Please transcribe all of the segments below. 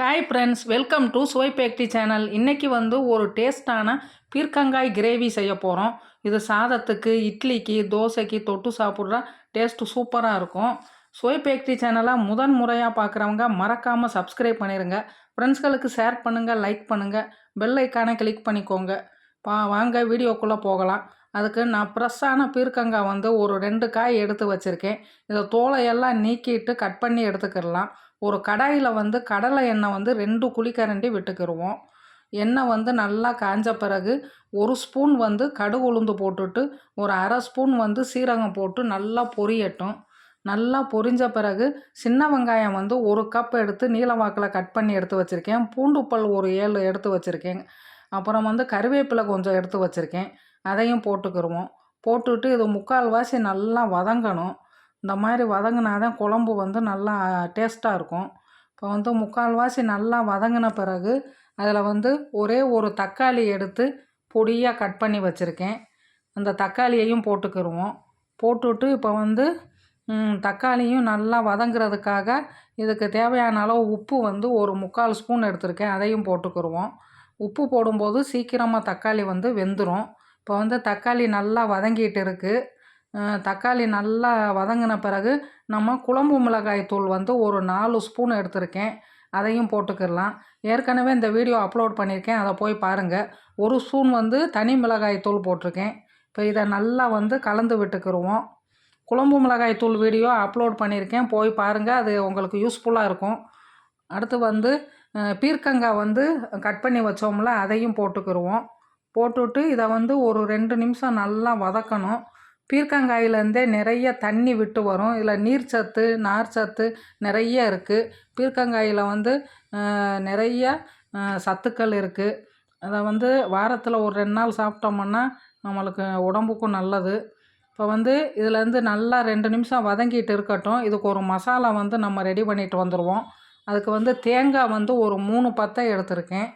Hi friends welcome to சுவை பேக்டி channel இன்றைக்கி வந்து ஒரு டேஸ்ட்டான பீர்க்கங்காய் கிரேவி செய்ய போகிறோம் இது சாதத்துக்கு இட்லிக்கு தோசைக்கு தொட்டு சாப்பிட்ற டேஸ்ட்டு சூப்பராக இருக்கும். சுவை பேக்டி சேனலை முதன் முறையாக பார்க்குறவங்க மறக்காமல் சப்ஸ்கிரைப் பண்ணிடுங்க ஃப்ரெண்ட்ஸ்களுக்கு ஷேர் பண்ணுங்கள் லைக் பண்ணுங்கள் பெல் ஐக்கானை கிளிக் பண்ணிக்கோங்க. பா வாங்க வீடியோக்குள்ளே போகலாம். அதுக்கு நான் ஃப்ரெஷ்ஷான பீர்க்கங்காய் வந்து ஒரு ரெண்டு காய் எடுத்து வச்சுருக்கேன். இதை தோலையெல்லாம் நீக்கிட்டு கட் பண்ணி எடுத்துக்கிடலாம். ஒரு கடாயில் வந்து கடலை எண்ணெய் வந்து ரெண்டு குழிக்கரண்டி விட்டுக்கிடுவோம் எண்ணெய் வந்து நல்லா காஞ்ச பிறகு ஒரு ஸ்பூன் வந்து கடுகு உளுந்து போட்டுட்டு ஒரு அரை ஸ்பூன் வந்து சீரகம் போட்டு நல்லா பொரியட்டும். நல்லா பொரிஞ்ச பிறகு சின்ன வெங்காயம் வந்து ஒரு கப் எடுத்து நீளவாக்கில் கட் பண்ணி எடுத்து வச்சுருக்கேன். பூண்டுப்பல் ஒரு ஏழு எடுத்து வச்சுருக்கேன். அப்புறம் வந்து கருவேப்பிலை கொஞ்சம் எடுத்து வச்சுருக்கேன். அதையும் போட்டுக்கிடுவோம் போட்டுட்டு இது முக்கால்வாசி நல்லா வதங்கணும். இந்த மாதிரி வதங்கினா தான் குழம்பு வந்து நல்லா டேஸ்ட்டாக இருக்கும். இப்போ வந்து முக்கால்வாசி நல்லா வதங்கின பிறகு அதில் வந்து ஒரே ஒரு தக்காளி எடுத்து பொடியாக கட் பண்ணி வச்சுருக்கேன். அந்த தக்காளியையும் போட்டுக்கிடுவோம் போட்டுட்டு இப்போ வந்து தக்காளியும் நல்லா வதங்குறதுக்காக இதுக்கு தேவையான அளவு உப்பு வந்து ஒரு முக்கால் ஸ்பூன் எடுத்திருக்கேன். அதையும் போட்டுக்கிடுவோம் உப்பு போடும்போது சீக்கிரமாக தக்காளி வந்து வெந்துடும் இப்போ வந்து தக்காளி நல்லா வதங்கிட்டு இருக்குது தக்காளி நல்லா வதங்கின பிறகு நம்ம குழம்பு மிளகாய் தூள் வந்து ஒரு நாலு ஸ்பூன் எடுத்திருக்கேன். அதையும் போட்டுக்கிடலாம். ஏற்கனவே இந்த வீடியோ அப்லோட் பண்ணியிருக்கேன். அதை போய் பாருங்கள் ஒரு ஸ்பூன் வந்து தனி மிளகாய் தூள் போட்டிருக்கேன். இப்போ இதை நல்லா வந்து கலந்து விட்டுக்கிடுவோம் குழம்பு மிளகாய் தூள் வீடியோ அப்லோட் பண்ணியிருக்கேன். போய் பாருங்கள் அது உங்களுக்கு யூஸ்ஃபுல்லாக இருக்கும். அடுத்து வந்து பீர்க்கங்காய் வந்து கட் பண்ணி வச்சோம்ல அதையும் போட்டுக்கிடுவோம் போட்டுவிட்டு இதை வந்து ஒரு ரெண்டு நிமிஷம் நல்லா வதக்கணும். பீர்க்கங்காயிலேருந்தே நிறைய தண்ணி விட்டு வரும். இதில் நீர் சத்து நார் சத்து நிறைய இருக்குது பீர்க்கங்காயில் வந்து நிறைய சத்துக்கள் இருக்குது அதை வந்து வாரத்தில் ஒரு ரெண்டு நாள் சாப்பிட்டோம்னா நம்மளுக்கு உடம்புக்கும் நல்லது. இப்போ வந்து இதுலேருந்து நல்லா ரெண்டு நிமிஷம் வதங்கிட்டு இருக்கட்டும். இதுக்கு ஒரு மசாலா வந்து நம்ம ரெடி பண்ணிட்டு வந்துடுவோம் அதுக்கு வந்து தேங்காய் வந்து ஒரு மூணு பத்தை எடுத்திருக்கேன்.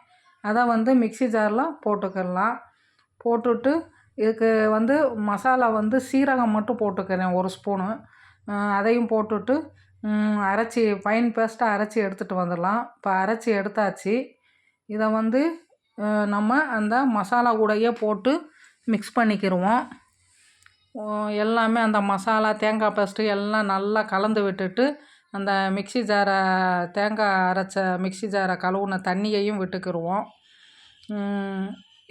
அதை வந்து மிக்சி ஜாரில் போட்டுக்கிடலாம் போட்டுட்டு இதுக்கு வந்து மசாலா வந்து சீரகம் மட்டும் போட்டுக்கிறேன் ஒரு ஸ்பூனு. அதையும் போட்டுட்டு அரைச்சி ஃபைன் பேஸ்ட்டாக அரைச்சி எடுத்துகிட்டு வந்துடலாம். இப்போ அரைச்சி எடுத்தாச்சு. இதை வந்து நம்ம அந்த மசாலா கூடையே போட்டு மிக்ஸ் பண்ணிக்கிடுவோம் எல்லாமே அந்த மசாலா தேங்காய் பேஸ்ட்டு எல்லாம் நல்லா கலந்து விட்டுட்டு அந்த மிக்சி ஜாரை தேங்காய் அரைச்ச மிக்சி ஜாரை கழுவுன தண்ணியையும் விட்டுக்கிடுவோம்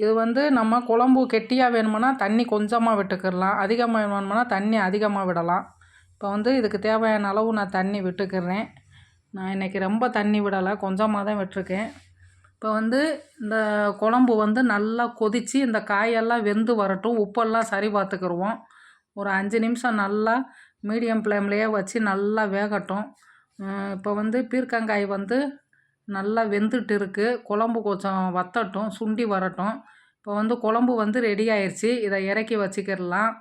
இது வந்து நம்ம குழம்பு கெட்டியாக வேணுமுன்னா தண்ணி கொஞ்சமாக விட்டுக்கிடலாம். அதிகமாக வேணுமுன்னா தண்ணி அதிகமாக விடலாம். இப்போ வந்து இதுக்கு தேவையான அளவு நான் தண்ணி விட்டுக்கிறேன் நான் இன்றைக்கி ரொம்ப தண்ணி விடலை கொஞ்சமாக தான் விட்டுருக்கேன். இப்போ வந்து இந்த குழம்பு வந்து நல்லா கொதித்து இந்த காயெல்லாம் வெந்து வரட்டும் உப்பெல்லாம் சரி பார்த்துக்கிடுவோம் ஒரு அஞ்சு நிமிஷம் நல்லா மீடியம் ஃப்ளேம்லேயே வச்சு நல்லா வேகட்டும். இப்போ வந்து பீர்க்கங்காய் வந்து நல்லா வெந்துட்டு இருக்குது குழம்பு கொஞ்சம் வத்தட்டும் சுண்டி வரட்டும். இப்போ வந்து குழம்பு வந்து ரெடி ஆயிடுச்சு இதை இறக்கி வச்சுக்கிடலாம்.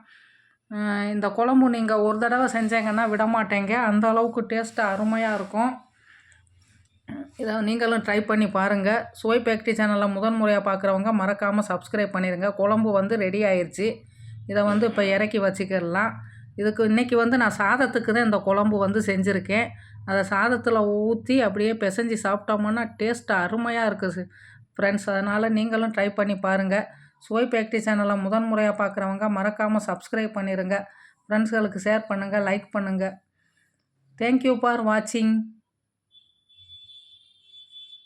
இந்த குழம்பு நீங்கள் ஒரு தடவை செஞ்சீங்கன்னா விட மாட்டேங்க. அந்த அளவுக்கு டேஸ்ட்டு அருமையாக இருக்கும். இதை நீங்களும் ட்ரை பண்ணி பாருங்கள் சுவை பேக்ட்ரி சேனலில் முதன் முறையாக பார்க்குறவங்க மறக்காமல் சப்ஸ்கிரைப் பண்ணிடுங்க குழம்பு வந்து ரெடி ஆயிடுச்சு இதை வந்து இப்போ இறக்கி வச்சுக்கிடலாம். இதுக்கு இன்றைக்கி வந்து நான் சாதத்துக்கு தான் இந்த குழம்பு வந்து செஞ்சுருக்கேன். அதை சாதத்தில் ஊற்றி அப்படியே பிசைஞ்சி சாப்பிட்டோம்னா டேஸ்ட்டு அருமையாக இருக்குது ஃப்ரெண்ட்ஸ் அதனால் நீங்களும் ட்ரை பண்ணி பாருங்கள் சுவை பேக்டி சேனலை முதன் முறையாக பார்க்குறவங்க மறக்காமல் சப்ஸ்கிரைப் பண்ணிடுங்க ஃப்ரெண்ட்ஸ்களுக்கு ஷேர் பண்ணுங்கள் லைக் பண்ணுங்கள் தேங்க்யூ ஃபார் வாட்சிங்